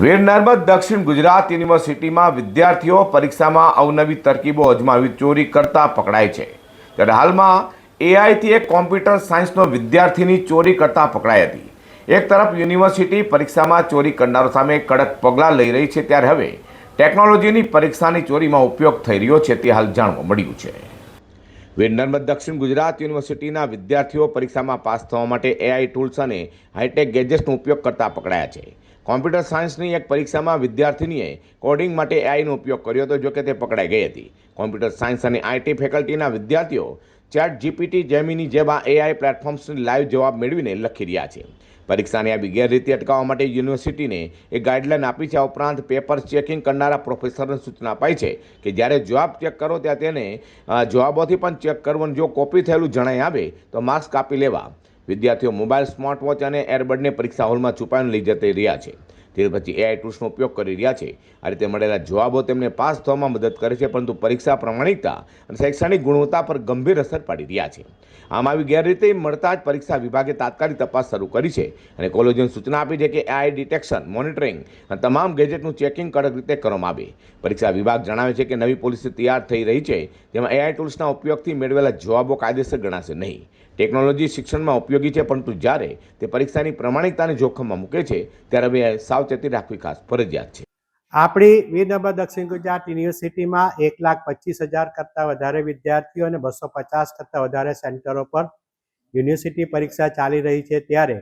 વીર નર્મદ દક્ષિણ ગુજરાત યુનિવર્સિટીમાં વિદ્યાર્થીઓ પરીક્ષામાં અવનવી તરકીબો અજમાવી ચોરી કરતા પકડાય છે. ત્યારે હાલમાં એઆઈથી એક કોમ્પ્યુટર સાયન્સનો વિદ્યાર્થીની ચોરી કરતા પકડાઈ હતી. એક તરફ યુનિવર્સિટી પરીક્ષામાં ચોરી કરનારો સામે કડક પગલાં લઈ રહી છે, ત્યારે હવે ટેકનોલોજીની પરીક્ષાની ચોરીમાં ઉપયોગ થઈ રહ્યો છે, તે હાલ જાણવા મળ્યું છે. વીર નર્મદ દક્ષિણ ગુજરાત યુનિવર્સિટીના વિદ્યાર્થીઓ પરીક્ષામાં પાસ થવા માટે એઆઈ ટૂલ્સ અને હાઈટેક ગેજેટ્સનો ઉપયોગ કરતા પકડાયા છે. કોમ્પ્યુટર સાયન્સની એક પરીક્ષામાં વિદ્યાર્થીનીએ કોડિંગ માટે એઆઈનો ઉપયોગ કર્યો હતો, જોકે તે પકડાઈ ગઈ હતી. કોમ્પ્યુટર સાયન્સ અને આઈટી ફેકલ્ટીના વિદ્યાર્થીઓ ચેટ જીપીટી જેમિની જેવા એઆઈ પ્લેટફોર્મ્સની લાઈવ જવાબ મેળવીને લખી રહ્યા છે. પરીક્ષાની આવી ગેરરીતિ અટકાવવા માટે યુનિવર્સિટીને એ ગાઈડલાઈન આપી છે. આ ઉપરાંત પેપર ચેકિંગ કરનારા પ્રોફેસરને સૂચના અપાઈ છે કે જ્યારે જવાબ ચેક કરો ત્યાં તેને જવાબોથી પણ ચેક કરવું જો કોપી થયેલું જણાઈ આવે તો માર્ક્સ કાપી લેવા. વિદ્યાર્થીઓ મોબાઈલ સ્માર્ટ વોચ અને એરબડને પરીક્ષા હોલમાં છુપાવીને લઈ જતી રહ્યા છે. તે પછી એઆઈ ટૂલ્સનો ઉપયોગ કરી રહ્યા છે. આ રીતે મળેલા જવાબો તેમને પાસ થવામાં મદદ કરે છે, પરંતુ પરીક્ષા પ્રમાણિકતા અને શૈક્ષણિક ગુણવત્તા પર ગંભીર અસર પાડી રહ્યા છે. આમ આવી ગેરરીતે મળતા જ પરીક્ષા વિભાગે તાત્કાલિક તપાસ શરૂ કરી છે અને કોલેજોને સૂચના આપી છે કે એઆઈ ડિટેક્શન, મોનિટરિંગ અને તમામ ગેજેટનું ચેકિંગ કડક રીતે કરવામાં આવે. પરીક્ષા વિભાગ જણાવે છે કે નવી પોલિસી તૈયાર થઈ રહી છે, જેમાં એઆઈ ટૂલ્સના ઉપયોગથી મેળવેલા જવાબો કાયદેસર ગણાશે નહીં. ટેકનોલોજી શિક્ષણમાં ઉપયોગી છે, પરંતુ જ્યારે તે પરીક્ષાની પ્રમાણિકતાને જોખમમાં મૂકે છે, ત્યારે હવે સાવચેતી રાખવી ખાસ ફરજિયાત છે. આપણી વીરનર્મદ દક્ષિણ ગુજરાત યુનિવર્સિટીમાં એક લાખ પચીસ હજાર કરતાં વધારે વિદ્યાર્થીઓ અને બસો પચાસ કરતાં વધારે સેન્ટરો પર યુનિવર્સિટી પરીક્ષા ચાલી રહી છે ત્યારે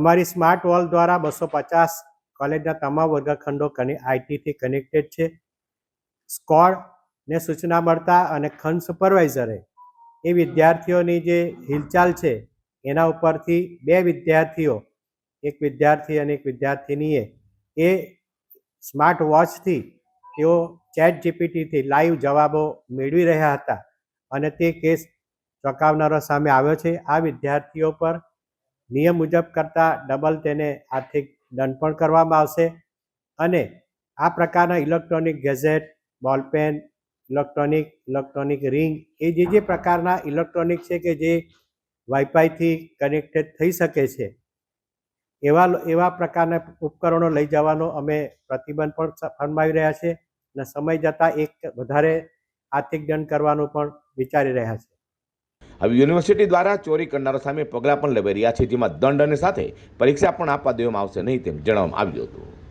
અમારી સ્માર્ટ વોલ દ્વારા બસો પચાસ કોલેજના તમામ વર્ગખંડો કને આઈટીથી કનેક્ટેડ છે. સ્કોડને સૂચના મળતા અને ખંડ સુપરવાઇઝરે એ વિદ્યાર્થીઓની જે હિલચાલ છે, એના ઉપરથી બે વિદ્યાર્થીઓ એક વિદ્યાર્થી અને એક વિદ્યાર્થિનીએ એ સ્માર્ટ વોચથી તેઓ ચેટ જીપીટીથી લાઈવ જવાબો મેળવી રહ્યા હતા અને તે કેસ ચોંકાવનારો સામે આવ્યો છે. આ વિદ્યાર્થીઓ પર નિયમ મુજબ કરતાં ડબલ તેને આર્થિક દંડ પણ કરવામાં આવશે અને આ પ્રકારના electronic gadget, ball pen, electronic electronic ring એ જે જે પ્રકારના ઇલેક્ટ્રોનિક છે કે જે વાઈફાઈથી કનેક્ટેડ થઈ શકે છે. એવા એવા પ્રકારના ઉપકરણો લઈ જવાનો અમે પ્રતિબંધ પણ ફરમાવી રહ્યા છે અને સમય જતાં એક વધારે આર્થિક દંડ કરવાનું પણ વિચારી રહ્યા છે. હવે યુનિવર્સિટી દ્વારા ચોરી કરનારા સામે પગલાં પણ લેવાઈ રહ્યા છે, જેમાં દંડ અને સાથે પરીક્ષા પણ આપવા દેવામાં આવશે નહીં તેમ જણાવવામાં આવ્યું હતું.